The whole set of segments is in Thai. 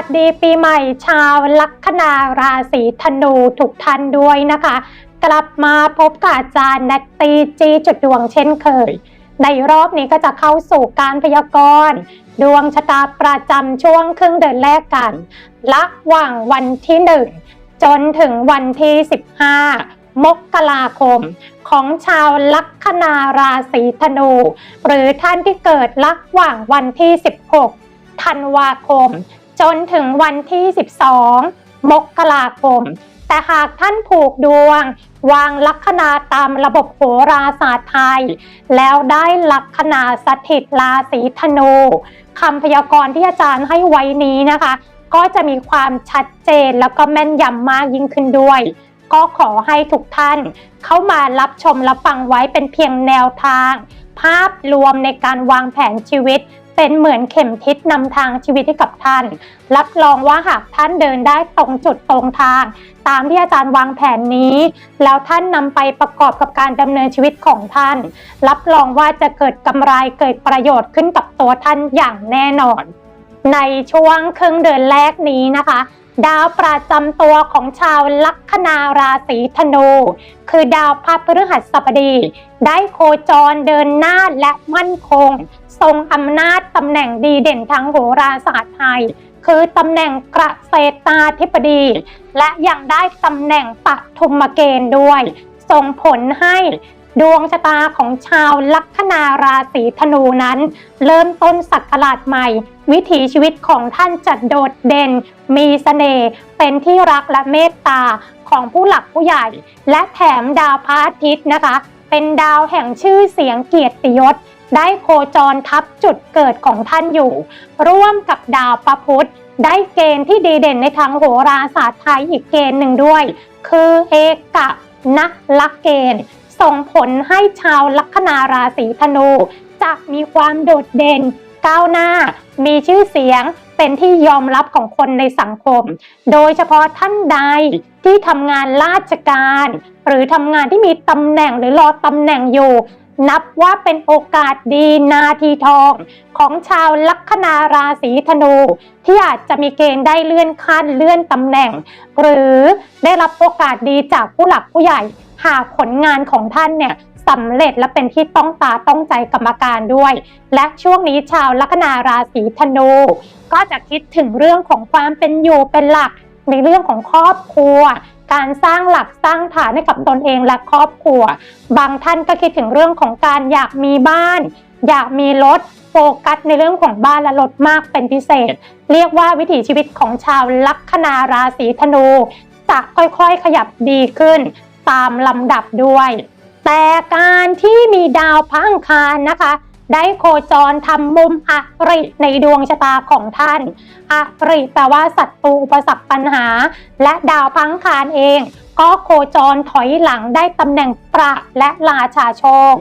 วัสดีปีใหม่ชาวลัคนาราศีธนูทุกท่านด้วยนะคะ กลับมาพบกับอาจารย์นัตตีจีจุดดวงเช่นเคย ในรอบนี้ก็จะเข้าสู่การพยากรณ์ดวงชะตาประจำช่วงครึ่งเดือนแรกกันระหว่างวันที่หนึ่งจนถึงวันที่ 15 มกราคมของชาวลัคนาราศีธนู หรือท่านที่เกิดระหว่างวันที่ 16ธันวาคม จนถึงวันที่ 12 มกราคม แต่หากท่านผูกดวง วางลัคนาตามระบบโหราศาสตร์ไทย แล้วได้ลัคนาสถิตราศีธนูคำพยากรณ์ที่อาจารย์ให้ไว้นี้นะคะ ก็จะมีความชัดเจนแล้วก็แม่นยำมากยิ่งขึ้นด้วยก็ขอให้ทุกท่านเข้ามารับชมรับฟังไว้เป็นเพียงแนวทาง ภาพรวมในการวางแผนชีวิต เป็นเหมือนเข็มทิศนำทางชีวิตให้กับท่าน รับรองว่าหากท่านเดินได้ตรงจุดตรงทาง ตามที่อาจารย์วางแผนนี้ แล้วท่านนำไปประกอบกับการดำเนินชีวิตของท่าน รับรองว่าจะเกิดกำไรเกิดประโยชน์ขึ้นกับตัวท่านอย่างแน่นอน ในช่วงครึ่งเดือนแรกนี้นะคะ ดาวประจำตัวของชาวลัคนาราศีธนู คือดาวพระพฤหัสบดี ได้โคจรเดินหน้าและมั่นคง ทรงอำนาจตำแหน่งดีเด่นทางโหราศาสตร์ไทย คือตำแหน่งกระเกษตาธิบดี และยังได้ตำแหน่งปฐุมเกณฑ์ด้วยส่งผลให้ ดวงชะตาของชาวลัคนาราศีธนูนั้น เริ่มต้นศักราชใหม่ วิถีชีวิตของท่านจะโดดเด่น มีเสน่ห์เป็นที่รักและเมตตาของผู้หลักผู้ใหญ่ และแถมดาวพระอาทิตย์นะคะ เป็นดาวแห่งชื่อเสียงเกียรติยศได้โคจรทับจุดเกิดของท่านอยู่ ร่วมกับดาวประพุธได้เกณฑ์ที่ดีเด่นในทางโหราศาสตร์ไทยอีกเกณฑ์หนึ่งด้วย คือเอกะนะลักเกณฑ์ ส่งผลให้ชาวลัคนาราศีธนู จะมีความโดดเด่น ก้าวหน้า มีชื่อเสียงเป็นที่ยอมรับของคนในสังคม โดยเฉพาะท่านใดที่ทำงานราชการ หรือทำงานที่มีตำแหน่งหรือรอตำแหน่งอยู่ นับว่าเป็นโอกาสดีนาทีทอง ของชาวลัคนาราศีธนู ที่อาจจะมีเกณฑ์ได้เลื่อนขั้นเลื่อนตำแหน่ง หรือได้รับโอกาสดีจากผู้หลักผู้ใหญ่ หากผลงานของท่านเนี่ยสำเร็จและเป็นที่ต้องตาต้องใจกรรมการด้วย และช่วงนี้ชาวลัคนาราศีธนู ก็จะคิดถึงเรื่องของความเป็นอยู่เป็นหลักในเรื่องของครอบครัว การสร้างหลักสร้างฐานให้กับตนเองและครอบครัว บางท่านก็คิดถึงเรื่องของการอยากมีบ้าน อยากมีรถโฟกัสในเรื่องของบ้านและรถมากเป็นพิเศษ เรียกว่าวิถีชีวิตของชาวลัคนาราศีธนูจะค่อยๆ ขยับดีขึ้น ตามลำดับด้วย แต่การที่มีดาวพังคารนะคะ ได้โคจรทำมุมอริในดวงชะตาของท่านอริแปลว่าศัตรูอุปสรรคปัญหา และดาวพังคารเอง ก็โคจรถอยหลังได้ตำแหน่งประและราชาโชค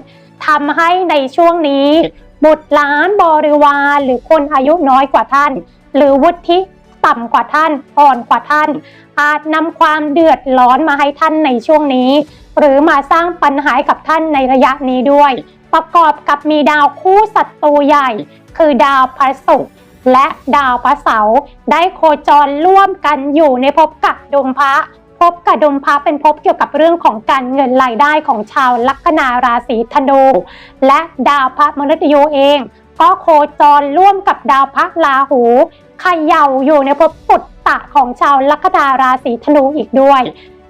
ทำให้ในช่วงนี้บุตรหลานบริวารหรือคนอายุน้อยกว่าท่าน หรือวุฒิ ต่ำกว่าท่านอ่อนกว่าท่าน อาจนำความเดือดร้อนมาให้ท่านในช่วงนี้ หรือมาสร้างปัญหาให้กับท่านในระยะนี้ด้วย ประกอบกับมีดาวคู่ศัตรูใหญ่ คือดาวพระศุกร์และดาวพระเสาร์ได้โคจรร่วมกันอยู่ในภพกับดวงพระภพกับดวงพระเป็นภพเกี่ยวกับเรื่องของการเงินรายได้ของชาวลัคนาราศีธนู และดาวพระมฤตยูเอง ก็โคจรร่วมกับดาวพระราหูเขย่าอยู่ในภพปุตตะของชาวลัคนาราศีธนูอีกด้วย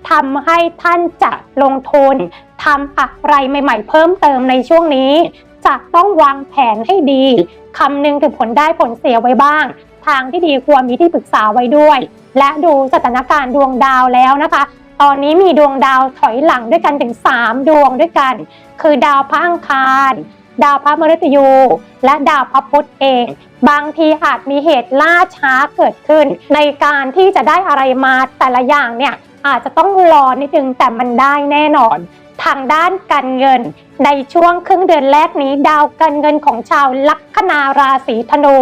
ทำให้ท่านจะลงทุนทำอะไรใหม่ๆ เพิ่มเติมในช่วงนี้ จะต้องวางแผนให้ดีคำนึงถึงผลได้ผลเสียไว้บ้าง ทางที่ดีควรมีที่ปรึกษาไว้ด้วย และดูสถานการณ์ดวงดาวแล้วนะคะ ตอนนี้มีดวงดาวถอยหลังด้วยกันถึง 3 ดวงด้วยกัน คือดาวพระอังคาร ดาวพระมฤตยู และดาวพระพุธเอง บางทีอาจมีเหตุล่าช้าเกิดขึ้น ในการที่จะได้อะไรมาแต่ละอย่างเนี่ยอาจจะต้องรอนิดนึงแต่มันได้แน่นอน ทางด้านการเงิน ในช่วงครึ่งเดือนแรกนี้ ดาวการเงินของชาวลัคนาราศีธนู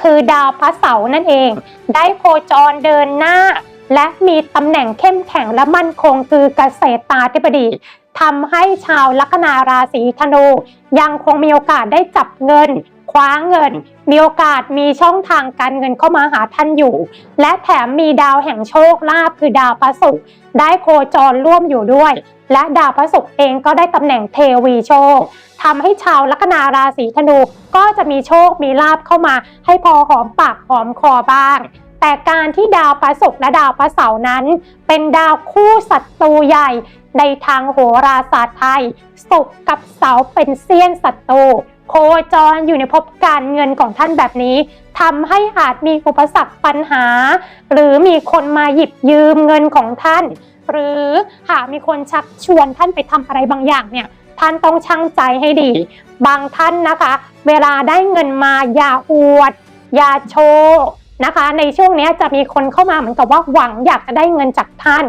คือดาวพระเสาร์นั่นเอง ได้โคจรเดินหน้าและมีตำแหน่งเข้มแข็งและมั่นคงคือเกษตรตาธิบดี ทำให้ชาวลัคนาราศีธนู ยังคงมีโอกาสได้จับเงิน คว้าเงิน มีโอกาสมีช่องทางการเงินเข้ามาหาท่านอยู่ และแถมมีดาวแห่งโชคลาภคือดาวพระศุกร์ได้โคจรร่วมอยู่ด้วย และดาวพระศุกร์เองก็ได้ตำแหน่งเทวีโชคทำให้ชาวลัคนาราศีธนูก็จะมีโชคมีลาภเข้ามา ให้พอหอมปากหอมคอบ้าง แต่การที่ดาวพระศุกร์และดาวพระเสาร์นั้น เป็นดาวคู่ศัตรูใหญ่ ในทางโหราศาสตร์ไทยศุกร์กับเสาร์เป็นเซียนศัตรูโคจรอยู่ในภพการเงินของท่านแบบนี้ทำให้อาจมีอุปสรรคปัญหา หรือมีคนมาหยิบยืมเงินของท่าน หรือหากมีคนชักชวนท่านไปทำอะไรบางอย่างเนี่ยท่านต้องชั่งใจให้ดี บางท่านนะคะ เวลาได้เงินมาอย่าอวด อย่าโชว์ นะคะ ในช่วงนี้จะมีคนเข้ามาเหมือนกับว่าหวังอยากจะได้เงินจากท่าน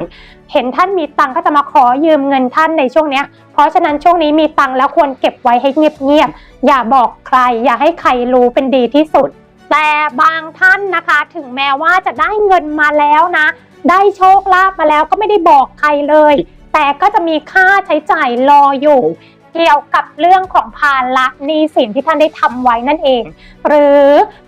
เห็นท่านมีตังค์ก็จะมาขอยืมเงินท่านในช่วงนี้เพราะฉะนั้นช่วงนี้มีตังค์แล้วควรเก็บไว้ให้เงียบๆอย่าบอกใคร อย่าให้ใครรู้เป็นดีที่สุด แต่บางท่านนะคะถึงแม้ว่าจะได้เงินมาแล้วนะ ได้โชคลาภมาแล้วก็ไม่ได้บอกใครเลย แต่ก็จะมีค่าใช้จ่ายรออยู่ เกี่ยวกับเรื่องของภาระหนี้สินที่ท่านได้ทำไว้นั่นเอง หรือ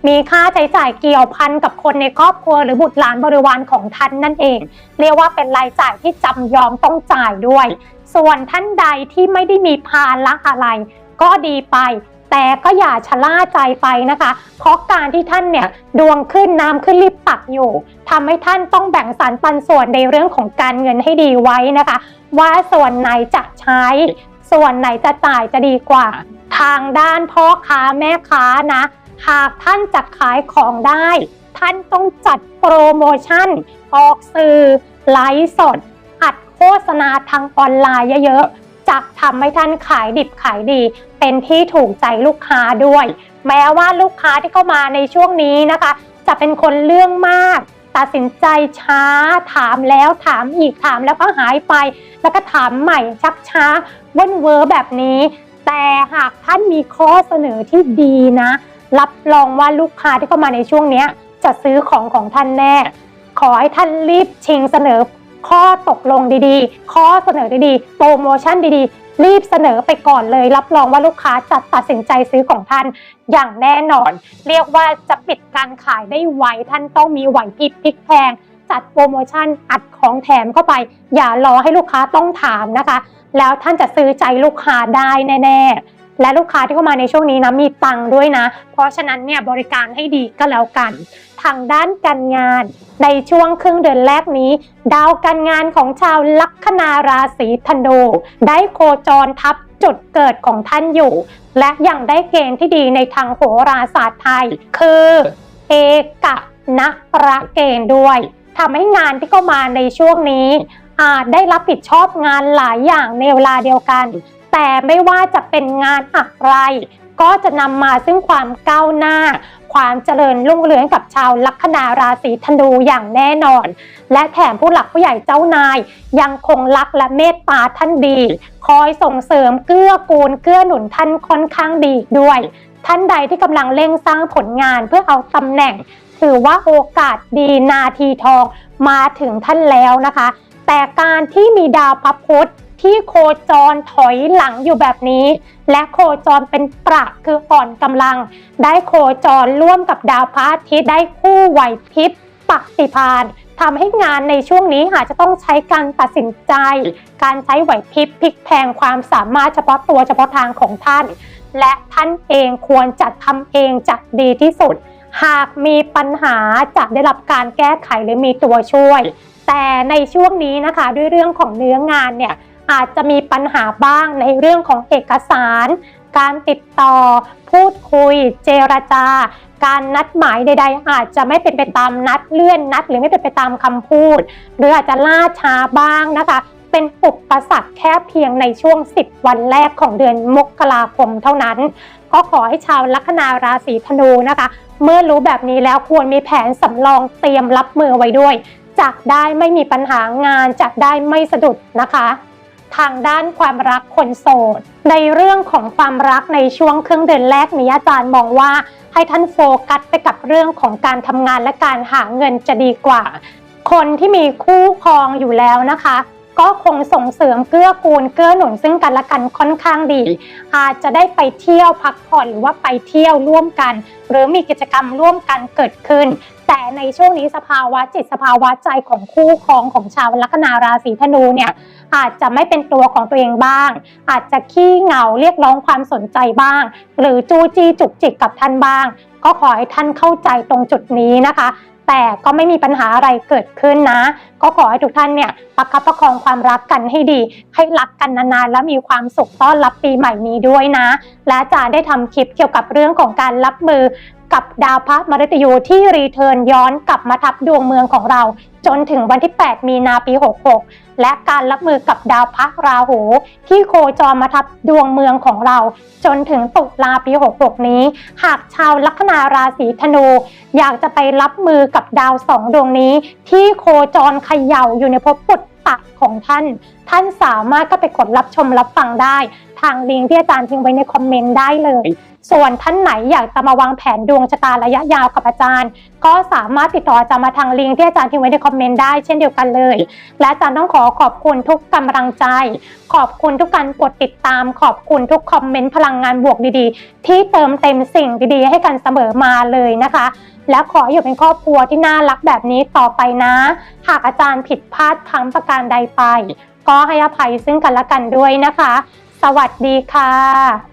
มีค่าใช้จ่ายเกี่ยวพันกับคนในครอบครัว หรือบุตรหลานบริวารของท่านนั่นเอง เรียกว่าเป็นรายจ่ายที่จำยอมต้องจ่ายด้วย ส่วนท่านใดที่ไม่ได้มีภาระอะไร ก็ดีไปแต่ก็อย่าชะล่าใจไปนะคะ เพราะการที่ท่านเนี่ยดวงขึ้นน้ำขึ้นรีบตักอยู่ทำให้ท่านต้องแบ่งสรรปันส่วนในเรื่องของการเงินให้ดีไว้นะคะ ว่าส่วนไหนจะใช้ ส่วนไหนจะจ่ายจะดีกว่า ทางด้านพ่อค้าแม่ค้านะ หากท่านจะขายของได้ ท่านต้องจัดโปรโมชั่น ออกสื่อไลฟ์สด อัดโฆษณาทางออนไลน์เยอะๆจะทำให้ท่านขายดิบขายดี เป็นที่ถูกใจลูกค้าด้วย แม้ว่าลูกค้าที่เข้ามาในช่วงนี้นะคะ จะเป็นคนเรื่องมาก ตัดสินใจช้า ถามแล้วถามอีกถามแล้วก็หายไป แล้วก็ถามใหม่ชักช้าเว่นเวอร์แบบนี้ แต่หากท่านมีข้อเสนอที่ดีนะ รับรองว่าลูกค้าที่เข้ามาในช่วงนี้จะซื้อของของท่านแน่ ขอให้ท่านรีบชิงเสนอข้อตกลงดีๆ ข้อเสนอดีๆ โปรโมชั่นดีๆ รีบเสนอไปก่อนเลย รับรองว่าลูกค้าจะตัดสินใจซื้อของท่านอย่างแน่นอน เรียกว่าจะปิดการขายได้ไวท่านต้องมีไหวพริบพลิกแพงจัดโปรโมชั่นอัดของแถมเข้าไป อย่ารอให้ลูกค้าต้องถามนะคะ แล้วท่านจะซื้อใจลูกค้าได้แน่ ๆ และลูกค้าที่เข้ามาในช่วงนี้นะมีตังค์ด้วยนะ เพราะฉะนั้นเนี่ยบริการให้ดีก็แล้วกัน ทางด้านการงาน ในช่วงครึ่งเดือนแรกนี้ ดาวการงานของชาวลัคนาราศีธนู ได้โคจรทับจุดเกิดของท่านอยู่ และยังได้เกณฑ์ที่ดีในทางโหราศาสตร์ไทย คือเอกนระเกณฑ์ด้วยทำให้งานที่เข้ามาในช่วงนี้อาจได้รับผิดชอบงานหลายอย่างในเวลาเดียวกัน แต่ไม่ว่าจะเป็นงานอะไร ก็จะนำมาซึ่งความก้าวหน้า ความเจริญรุ่งเรืองกับชาวลัคนาราศีธนูอย่างแน่นอน และแถมผู้หลักผู้ใหญ่เจ้านาย ยังคงรักและเมตตาท่านดี คอยส่งเสริมเกื้อกูลเกื้อหนุนท่านค่อนข้างดีด้วยท่านใดที่กำลังเร่งสร้างผลงานเพื่อเอาตำแหน่ง ถือว่าโอกาสดีนาทีทองมาถึงท่านแล้วนะคะ แต่การที่มีดาวพระพุธ ที่โคจรถอยหลังอยู่แบบนี้ และโคจรเป็นประคืออ่อนกำลัง ได้โคจรร่วมกับดาวพระอาทิตย์ได้คู่ไหวพริบปฏิพานทำให้งานในช่วงนี้อาจจะต้องใช้การตัดสินใจ การใช้ไหวพริบพลิกแพงความสามารถเฉพาะตัวเฉพาะทางของท่าน และท่านเองควรจะทำเองจะดีที่สุด หากมีปัญหาจะได้รับการแก้ไขหรือมีตัวช่วย แต่ในช่วงนี้นะคะด้วยเรื่องของเนื้องานเนี่ย อาจจะมีปัญหาบ้างในเรื่องของเอกสาร การติดต่อ พูดคุย เจรจา การนัดหมายใด ๆ อาจจะไม่เป็นไปตามนัดเลื่อนนัด หรือไม่เป็นไปตามคำพูด หรืออาจจะล่าช้าบ้างนะคะ เป็นอุปสรรคแค่เพียงในช่วง 10 วันแรกของเดือนมกราคมเท่านั้น ก็ขอให้ชาวลัคนาราศีธนูนะคะ เมื่อรู้แบบนี้แล้วควรมีแผนสำรองเตรียมรับมือไว้ด้วยจะได้ไม่มีปัญหางานจะได้ไม่สะดุดนะคะ ทางด้านความรักคนโสด ในเรื่องของความรักในช่วงครึ่งเดือนแรกนี้อาจารย์มองว่า ให้ท่านโฟกัสไปกับเรื่องของการทำงานและการหาเงินจะดีกว่า คนที่มีคู่ครองอยู่แล้วนะคะ ก็คงส่งเสริมเกื้อกูลเกื้อหนุนซึ่งกันและกันค่อนข้างดี อาจจะได้ไปเที่ยวพักผ่อนหรือว่าไปเที่ยวร่วมกัน หรือมีกิจกรรมร่วมกันเกิดขึ้นแต่ในช่วงนี้สภาวะจิตสภาวะใจของคู่ครองของชาวลัคนาราศีธนูเนี่ย อาจจะไม่เป็นตัวของตัวเองบ้าง อาจจะขี้เหงาเรียกร้องความสนใจบ้าง หรือจู้จี้จุกจิกกับท่านบ้าง ก็ขอให้ท่านเข้าใจตรงจุดนี้นะคะแต่ก็ไม่มีปัญหาอะไรเกิดขึ้นนะ ก็ขอให้ทุกท่านเนี่ยประคับประคองความรักกันให้ดี ให้รักกันนานๆ และมีความสุขต้อนรับปีใหม่นี้ด้วยนะ และอาจารย์ได้ทำคลิปเกี่ยวกับเรื่องของการรับมือ กับดาวพระมฤตยูที่รีเทิร์นย้อนกลับมาทับดวงเมืองของเรา จนถึงวันที่ 8 มีนาปี 66 และการรับมือกับดาวพระราหู ที่โคจรมาทับดวงเมืองของเรา จนถึงตุลาปี 66 นี้ หากชาวลัคนาราศีธนู อยากจะไปรับมือกับดาวสองดวงนี้ ที่โคจรเขย่าอยู่ในภพปุตตะของท่าน ท่านสามารถก็ไปกดรับชมรับฟังได้ ทางลิงก์ที่อาจารย์ทิ้งไว้ในคอมเมนต์ได้เลย ส่วนท่านไหนอยากจะมาวางแผนดวงชะตาระยะยาวกับอาจารย์ ก็สามารถติดต่ออาจารย์มาทางลิงก์ที่อาจารย์ทิ้งไว้ในคอมเมนต์ได้เช่นเดียวกันเลย และอาจารย์ต้องขอขอบคุณทุกกำลังใจ ขอบคุณทุกการกดติดตาม ขอบคุณทุกคอมเมนต์พลังงานบวกดีๆ ที่เติมเต็มสิ่งดีๆ ให้กันเสมอมาเลยนะคะและขออยู่เป็นครอบครัวที่น่ารักแบบนี้ต่อไปนะ หากอาจารย์ผิดพลาดพังประการใดไป ก็ให้อภัยซึ่งกันและกันด้วยนะคะ สวัสดีค่ะ